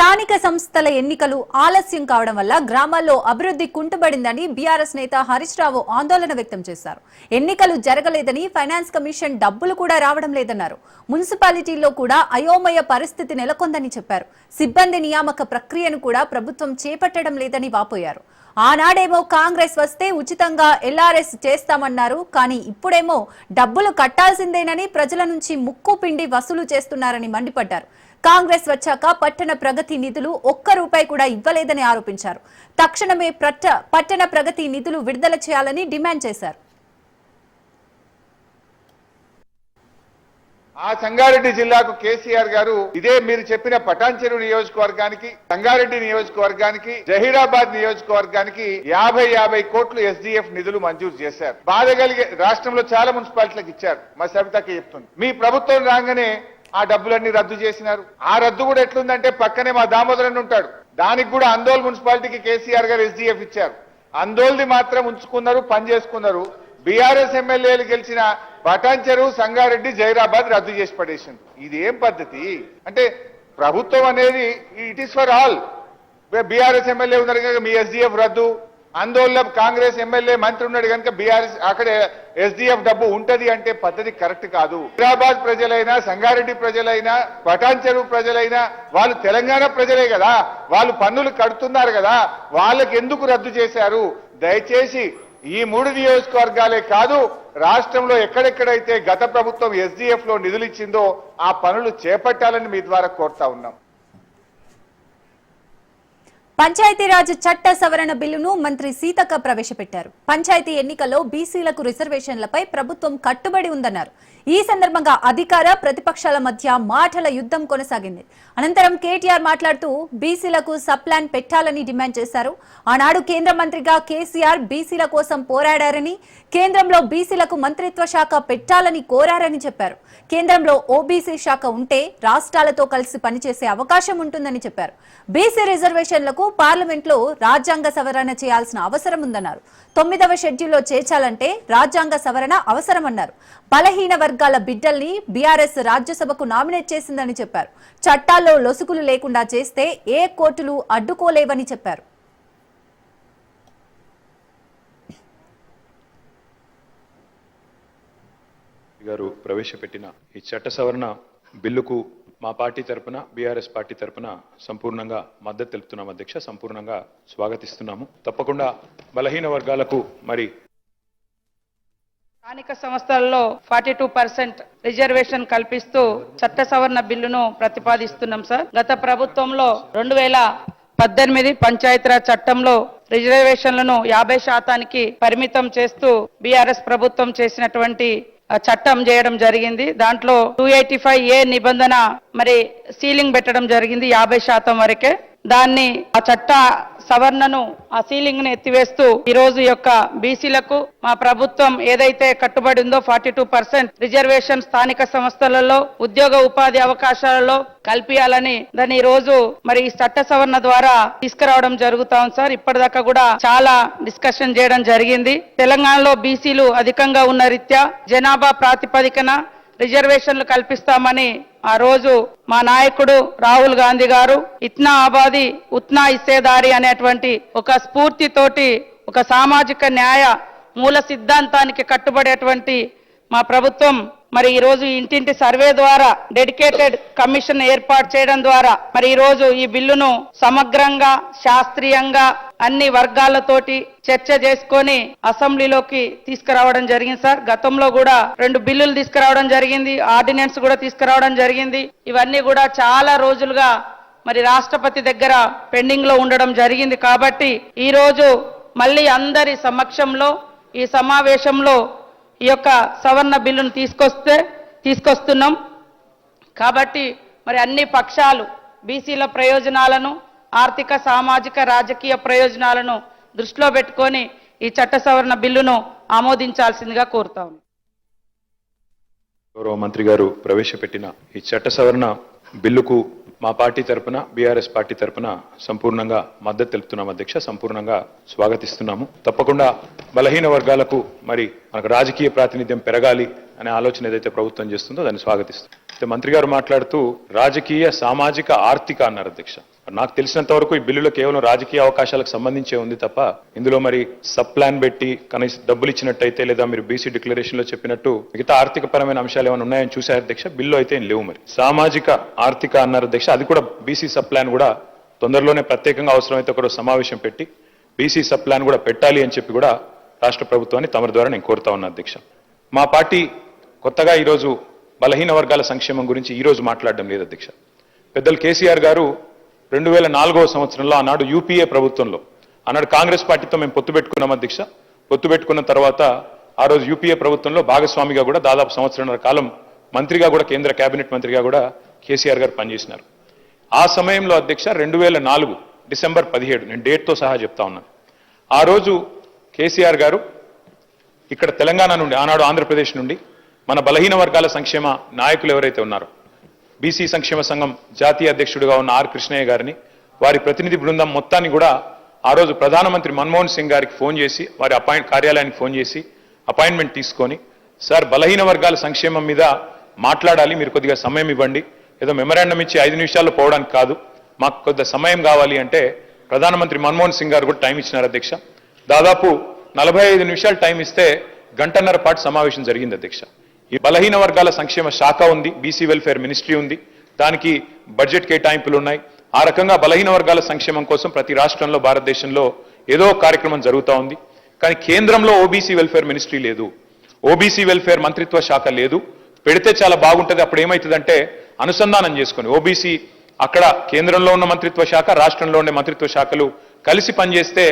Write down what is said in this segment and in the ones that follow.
స్థానిక సంస్థల ఎన్నికలు ఆలస్యం కావడం వల్ల గ్రామాల్లో అభివృద్ధి కుంటుబడిందని బీఆర్ఎస్ నేత హరీష్ రావు ఆందోళన వ్యక్తం చేశారు. ఎన్నికలు జరగలేదని ఫైనాన్స్ కమిషన్ డబ్బులు కూడా రావడం లేదన్నారు. మున్సిపాలిటీల్లో కూడా అయోమయ పరిస్థితి నెలకొందని చెప్పారు. సిబ్బంది నియామక ప్రక్రియను కూడా ప్రభుత్వం చేపట్టడం లేదని వాపోయారు. ఆనాడేమో కాంగ్రెస్ వస్తే ఉచితంగా ఎల్ఆర్ఎస్ చేస్తామన్నారు. కానీ ఇప్పుడేమో డబ్బులు కట్టాల్సిందేనని ప్రజల నుంచి ముక్కు పిండి వసూలు చేస్తున్నారని మండిపడ్డారు. కాంగ్రెస్ వచ్చాక పట్టణ ప్రగతి నిధులు ఒక్క రూపాయి కూడా ఇవ్వలేదని ఆరోపించారు. తక్షణమే ప్రట్ట పట్టణ ప్రగతి నిధులు విడుదల చేయాలని డిమాండ్ చేశారు. ఆ సంగారెడ్డి జిల్లాకు కేసీఆర్ గారు ఇదే మీరు చెప్పిన పటాన్చెరు నియోజకవర్గానికి సంగారెడ్డి నియోజకవర్గానికి జహీరాబాద్ నియోజకవర్గానికి యాభై యాభై కోట్లు ఎస్డిఎఫ్ నిధులు మంజూరు చేశారు. బాధ కలిగే రాష్ట్రంలో చాలా మున్సిపాలిటీలకు ఇచ్చారు. మా సవితకి చెప్తుంది. మీ ప్రభుత్వం రాగానే ఆ డబ్బులన్నీ రద్దు చేసినారు. ఆ రద్దు కూడా ఎట్లుందంటే పక్కనే మా దామోదరన్ ఉంటాడు. దానికి కూడా అందోల్ మున్సిపాలిటీకి కేసీఆర్ గారు ఎస్డిఎఫ్ ఇచ్చారు. అందోల్ది మాత్రం ఉంచుకున్నారు పని చేసుకున్నారు. బీఆర్ఎస్ ఎమ్మెల్యేలు గెలిచిన పటాన్చెరు సంగారెడ్డి జైరాబాద్ రద్దు చేసి పడేసింది ఇది ఏం పద్ధతి? అంటే ప్రభుత్వం అనేది it is for all BRS MLA ఉన్నారు కనుక మీ ఎస్డిఎఫ్ రద్దు. ఆందోళన కాంగ్రెస్ ఎమ్మెల్యే మంత్రి ఉన్నాడు కనుక బీఆర్ఎస్ అక్కడ ఎస్డిఎఫ్ డబ్బు ఉంటది అంటే పద్ధతి కరెక్ట్ కాదు. హైదరాబాద్ ప్రజలైనా సంగారెడ్డి ప్రజలైనా పటాన్ చెరువు ప్రజలైనా వాళ్ళు తెలంగాణ ప్రజలే కదా. వాళ్ళు పన్నులు కడుతున్నారు కదా. వాళ్ళకి ఎందుకు రద్దు చేశారు? దయచేసి ఈ మూడు నియోజకవర్గాలే కాదు రాష్ట్రంలో ఎక్కడెక్కడైతే గత ప్రభుత్వం ఎస్డిఎఫ్లో నిధులు ఇచ్చిందో ఆ పనులు చేపట్టాలని మీ ద్వారా కోరుతా ఉన్నాం. పంచాయతీరాజ్ చట్ట సవరణ బిల్లును మంత్రి సీతక్క ప్రవేశపెట్టారు. పంచాయతీ ఎన్నికల్లో బీసీలకు రిజర్వేషన్లపై ప్రభుత్వం కట్టుబడి ఉందన్నారు. ఈ సందర్భంగా అధికార ప్రతిపక్షాల మధ్య మాటల యుద్ధం కొనసాగింది. అనంతరం కేటీఆర్ మాట్లాడుతూ బీసీలకు సప్లాన్ పెట్టాలని డిమాండ్ చేశారు. ఆనాడు కేంద్ర మంత్రిగా కేసీఆర్ బీసీల కోసం పోరాడారని కేంద్రంలో బీసీలకు మంత్రిత్వ శాఖ పెట్టాలని కోరారని చెప్పారు. కేంద్రంలో ఓబీసీ శాఖ ఉంటే రాష్ట్రాలతో కలిసి పనిచేసే అవకాశం ఉంటుందని చెప్పారు. బీసీ రిజర్వేషన్లకు పార్లమెంట్లో రాజ్యాంగ సవరణ చేయాల్సిన అవసరం ఉందన్నారు. తొమ్మిదవ షెడ్యూల్లో చేర్చాలంటే రాజ్యాంగ సవరణ అవసరమన్నారు. బలహీన వర్గాల బిడ్డల్ని బీఆర్ఎస్ రాజ్యసభకు నామినేట్ చేసిందని చెప్పారు. చట్టాల్లో లొసుగులు లేకుండా చేస్తే ఏ కోర్టులు అడ్డుకోలేవని చెప్పారు. గారు ప్రవేశపెట్టిన ఈ చట్ట సవరణ బిల్లుకు మా పార్టీ తరపున బీఆర్ఎస్ పార్టీ తరపున సంపూర్ణంగా మద్దతు తెలుపుతున్నాం అధ్యక్ష సంపూర్ణంగా స్వాగతిస్తున్నాము. తప్పకుండా బలహీన వర్గాలకు మరి స్థానిక సంస్థలలో ఫార్టీ టూ పర్సెంట్ రిజర్వేషన్ కల్పిస్తూ చట్ట సవరణ బిల్లును ప్రతిపాదిస్తున్నాం సార్. గత ప్రభుత్వంలో రెండు వేల పద్దెనిమిది పంచాయతీరాజ్ చట్టంలో రిజర్వేషన్లను యాభై శాతానికి పరిమితం చేస్తూ బీఆర్ఎస్ ప్రభుత్వం చేసినటువంటి చట్టం చేయడం జరిగింది. దాంట్లో టూ ఎయిటీ ఫైవ్ ఏ నిబంధన మరి సీలింగ్ పెట్టడం జరిగింది యాభై శాతం వరకే. దాన్ని ఆ చట్ట సవరణను ఆ సీలింగ్ను ఎత్తివేస్తూ ఈ రోజు యొక్క బీసీలకు మా ప్రభుత్వం ఏదైతే కట్టుబడి ఉందో ఫార్టీ టూ పర్సెంట్ రిజర్వేషన్ స్థానిక సంస్థలలో ఉద్యోగ ఉపాధి అవకాశాలలో కల్పించాలని దాన్ని ఈ రోజు మరి ఈ చట్ట సవరణ ద్వారా తీసుకురావడం జరుగుతా ఉంది సార్. ఇప్పటిదాకా కూడా చాలా డిస్కషన్ చేయడం జరిగింది. తెలంగాణలో బీసీలు అధికంగా ఉన్న రీత్యా జనాభా ప్రాతిపదికన రిజర్వేషన్లు కల్పిస్తామని ఆ రోజు మా నాయకుడు రాహుల్ గాంధీ గారు ఇత్నా ఆబాది ఉత్నా ఇస్సేదారి అనేటువంటి ఒక స్ఫూర్తితోటి ఒక సామాజిక న్యాయ మూల సిద్ధాంతానికి కట్టుబడేటువంటి మా ప్రభుత్వం మరి ఈరోజు ఇంటింటి సర్వే ద్వారా డెడికేటెడ్ కమిషన్ ఏర్పాటు చేయడం ద్వారా మరి ఈరోజు ఈ బిల్లును సమగ్రంగా శాస్త్రీయంగా అన్ని వర్గాలతోటి చర్చ చేసుకొని అసెంబ్లీలోకి తీసుకురావడం జరిగింది సార్. గతంలో కూడా రెండు బిల్లులు తీసుకురావడం జరిగింది ఆర్డినెన్స్ కూడా తీసుకురావడం జరిగింది. ఇవన్నీ కూడా చాలా రోజులుగా మరి రాష్ట్రపతి దగ్గర పెండింగ్లో ఉండడం జరిగింది కాబట్టి ఈ రోజు మళ్ళీ అందరి సమక్షంలో ఈ సమావేశంలో ఈ యొక్క సవరణ బిల్లును తీసుకొస్తే తీసుకొస్తున్నాం. కాబట్టి మరి అన్ని పక్షాలు బీసీల ప్రయోజనాలను ఆర్థిక సామాజిక రాజకీయ ప్రయోజనాలను దృష్టిలో పెట్టుకొని ఈ చట్ట సవరణ బిల్లును ఆమోదించాల్సిందిగా కోరుతాం గౌరవ మంత్రి గారు ప్రవేశపెట్టిన ఈ చట్ట సవరణ బిల్లుకు మా పార్టీ తరపున బీఆర్ఎస్ పార్టీ తరపున సంపూర్ణంగా మద్దతు తెలుపుతున్నాం అధ్యక్ష సంపూర్ణంగా స్వాగతిస్తున్నాము. తప్పకుండా బలహీన వర్గాలకు మరి మనకు రాజకీయ ప్రాతినిధ్యం పెరగాలి అనే ఆలోచన ఏదైతే ప్రభుత్వం చేస్తుందో దాన్ని స్వాగతిస్తుంది మంత్రి గారు మాట్లాడుతూ రాజకీయ సామాజిక ఆర్థిక అన్నారు అధ్యక్ష. నాకు తెలిసినంత వరకు ఈ బిల్లులో కేవలం రాజకీయ అవకాశాలకు సంబంధించే ఉంది తప్ప ఇందులో మరి సబ్ ప్లాన్ పెట్టి కనీస డబ్బులు ఇచ్చినట్టయితే లేదా మీరు బీసీ డిక్లరేషన్లో చెప్పినట్టు మిగతా ఆర్థిక పరమైన అంశాలు ఏమైనా ఉన్నాయని చూశారు అధ్యక్ష? బిల్లు అయితే లేవు మరి. సామాజిక ఆర్థిక అన్నారు అధ్యక్ష. అది కూడా బీసీ సబ్ ప్లాన్ కూడా తొందరలోనే ప్రత్యేకంగా అవసరమైతే ఒకరోజు సమావేశం పెట్టి బీసీ సబ్ ప్లాన్ కూడా పెట్టాలి అని చెప్పి కూడా రాష్ట్ర ప్రభుత్వాన్ని తమరి ద్వారా నేను కోరుతా ఉన్నా అధ్యక్ష. మా పార్టీ కొత్తగా ఈరోజు బలహీన వర్గాల సంక్షేమం గురించి ఈరోజు మాట్లాడడం లేదు అధ్యక్ష. పెద్దలు కేసీఆర్ గారు రెండు వేల నాలుగవ సంవత్సరంలో ఆనాడు యూపీఏ ప్రభుత్వంలో ఆనాడు కాంగ్రెస్ పార్టీతో మేము పొత్తు పెట్టుకున్నాం అధ్యక్ష. పొత్తు పెట్టుకున్న తర్వాత ఆ రోజు యూపీఏ ప్రభుత్వంలో భాగస్వామిగా కూడా దాదాపు సంవత్సరంన్నర కాలం మంత్రిగా కూడా కేంద్ర కేబినెట్ మంత్రిగా కూడా కేసీఆర్ గారు పనిచేసినారు. ఆ సమయంలో అధ్యక్ష రెండు వేల నాలుగు డిసెంబర్ పదిహేడు నేను డేట్తో సహా చెప్తా ఉన్నాను. ఆ రోజు కేసీఆర్ గారు ఇక్కడ తెలంగాణ నుండి ఆనాడు ఆంధ్రప్రదేశ్ నుండి మన బలహీన వర్గాల సంక్షేమ నాయకులు ఎవరైతే ఉన్నారో బీసీ సంక్షేమ సంఘం జాతీయ అధ్యక్షుడిగా ఉన్న ఆర్ కృష్ణయ్య గారిని వారి ప్రతినిధి బృందం మొత్తాన్ని కూడా ఆ రోజు ప్రధానమంత్రి మన్మోహన్ సింగ్ గారికి ఫోన్ చేసి వారి అపాయింట్ కార్యాలయానికి ఫోన్ చేసి అపాయింట్మెంట్ తీసుకొని సార్ బలహీన వర్గాల సంక్షేమం మీద మాట్లాడాలి మీరు కొద్దిగా సమయం ఇవ్వండి. ఏదో మెమరాండం ఇచ్చి ఐదు నిమిషాల్లో పోవడానికి కాదు. మాకు కొద్దిగా సమయం కావాలి అంటే ప్రధానమంత్రి మన్మోహన్ సింగ్ గారు కూడా టైం ఇచ్చినారు అధ్యక్ష. దాదాపు నలభై ఐదు నిమిషాలు టైం ఇస్తే గంటన్నర పాటు సమావేశం జరిగింది అధ్యక్ష. ఈ బలహీన వర్గాల సంక్షేమ శాఖ ఉంది బీసీ వెల్ఫేర్ మినిస్ట్రీ ఉంది. దానికి బడ్జెట్ కేటాయింపులు ఉన్నాయి. ఆ రకంగా బలహీన వర్గాల సంక్షేమం కోసం ప్రతి రాష్ట్రంలో భారతదేశంలో ఏదో కార్యక్రమం జరుగుతూ ఉంది. కానీ కేంద్రంలో ఓబీసీ వెల్ఫేర్ మినిస్ట్రీ లేదు. ఓబీసీ వెల్ఫేర్ మంత్రిత్వ శాఖ లేదు. పెడితే చాలా బాగుంటుంది. అప్పుడు ఏమవుతుందంటే అనుసంధానం చేసుకొని ఓబీసీ అక్కడ కేంద్రంలో ఉన్న మంత్రిత్వ శాఖ రాష్ట్రంలో ఉండే మంత్రిత్వ శాఖలు కలిసి పనిచేస్తే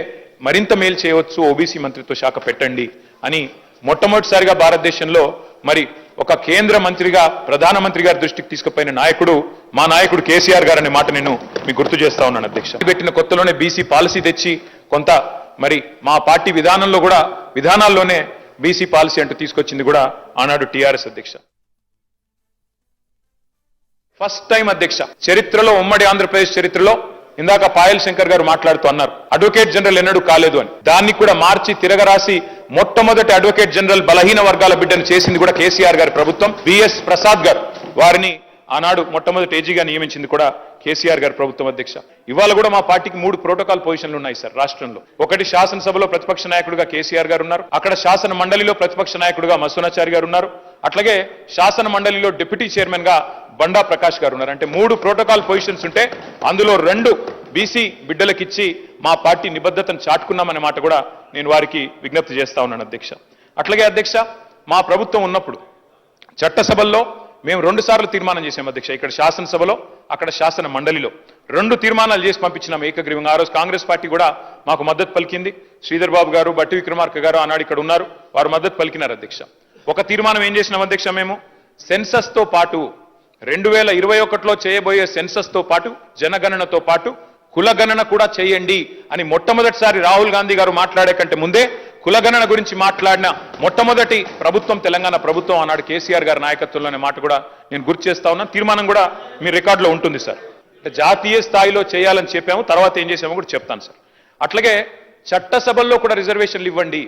మరింత మేలు చేయవచ్చు. ఓబీసీ మంత్రిత్వ శాఖ పెట్టండి అని మొట్టమొదటిసారిగా భారతదేశంలో మరి ఒక కేంద్ర మంత్రిగా ప్రధానమంత్రి గారి దృష్టికి తీసుకుపోయిన నాయకుడు మా నాయకుడు కేసీఆర్ గారు అనే మాట నేను మీకు గుర్తు చేస్తా ఉన్నాను అధ్యక్ష. పెట్టిన కొత్తలోనే బీసీ పాలసీ తెచ్చి కొంత మరి మా పార్టీ విధానంలో కూడా విధానాల్లోనే బీసీ పాలసీ అంటూ తీసుకొచ్చింది కూడా ఆనాడు టీఆర్ఎస్ అధ్యక్ష. ఫస్ట్ టైం అధ్యక్ష. చరిత్రలో ఉమ్మడి ఆంధ్రప్రదేశ్ చరిత్రలో ఇందాక పాయల్ శంకర్ గారు మాట్లాడుతూ అన్నారు అడ్వకేట్ జనరల్ ఎన్నడూ కాలేదు అని. దాన్ని కూడా మార్చి తిరగరాసి మొట్టమొదటి అడ్వకేట్ జనరల్ బలహీన వర్గాల బిడ్డను చేసింది కూడా కేసీఆర్ గారి ప్రభుత్వం. బిఎస్ ప్రసాద్ గారు వారిని ఆనాడు మొట్టమొదటి ఏజీగా నియమించింది కూడా కేసీఆర్ గారి ప్రభుత్వం అధ్యక్ష. ఇవాళ కూడా మా పార్టీకి మూడు ప్రోటోకాల్ పొజిషన్లు ఉన్నాయి సార్ రాష్ట్రంలో. ఒకటి శాసనసభలో ప్రతిపక్ష నాయకుడిగా కేసీఆర్ గారు ఉన్నారు. అక్కడ శాసన మండలిలో ప్రతిపక్ష నాయకుడిగా మసూనాచారి గారు ఉన్నారు. అట్లాగే శాసన మండలిలో డిప్యూటీ చైర్మన్గా బండా ప్రకాష్ గారు ఉన్నారు. అంటే మూడు ప్రోటోకాల్ పొజిషన్స్ ఉంటే అందులో రెండు బీసీ బిడ్డలకిచ్చి మా పార్టీ నిబద్ధతను చాటుకున్నామనే మాట కూడా నేను వారికి విజ్ఞప్తి చేస్తా ఉన్నాను అధ్యక్ష. అట్లాగే అధ్యక్ష మా ప్రభుత్వం ఉన్నప్పుడు చట్టసభల్లో మేము రెండు సార్లు తీర్మానం చేసాం అధ్యక్ష. ఇక్కడ శాసనసభలో అక్కడ శాసన మండలిలో. రెండు తీర్మానాలు చేసి పంపించినాం ఏకగ్రీవంగా. ఆ రోజు కాంగ్రెస్ పార్టీ కూడా మాకు మద్దతు పలికింది. శ్రీధర్ బాబు గారు బట్టి విక్రమార్క గారు ఆనాడు ఇక్కడ ఉన్నారు. వారు మద్దతు పలికినారు అధ్యక్ష. ఒక తీర్మానం ఏం చేసినాం అధ్యక్ష మేము? సెన్సస్తో పాటు రెండు వేల ఇరవై ఒకటిలో చేయబోయే సెన్సస్తో పాటు జనగణనతో పాటు కులగణన కూడా చేయండి అని మొట్టమొదటిసారి రాహుల్ గాంధీ గారు మాట్లాడే కంటే ముందే కులగణన గురించి మాట్లాడిన మొట్టమొదటి ప్రభుత్వం తెలంగాణ ప్రభుత్వం ఆనాడు కేసీఆర్ గారి నాయకత్వంలోనే మాట కూడా నేను గుర్తు చేస్తా ఉన్నాను. తీర్మానం కూడా మీ రికార్డులో ఉంటుంది సార్. జాతీయ స్థాయిలో చేయాలని చెప్పాము తర్వాత ఏం చేసామో కూడా చెప్తాను సార్. అట్లాగే చట్టసభల్లో కూడా రిజర్వేషన్లు ఇవ్వండి.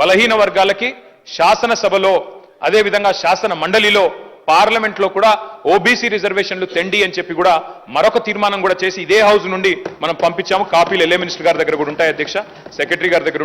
బలహీన వర్గాలకి శాసనసభలో అదేవిధంగా శాసన మండలిలో పార్లమెంట్లో కూడా ఓబీసీ రిజర్వేషన్లు తెండి అని చెప్పి కూడా మరొక తీర్మానం కూడా చేసి ఇదే హౌస్ నుండి మనం పంపించాము. కాపీలు ఎల్ఏ మినిస్టర్ గారి దగ్గర కూడా ఉంటాయి అధ్యక్ష. సెక్రటరీ గారి దగ్గర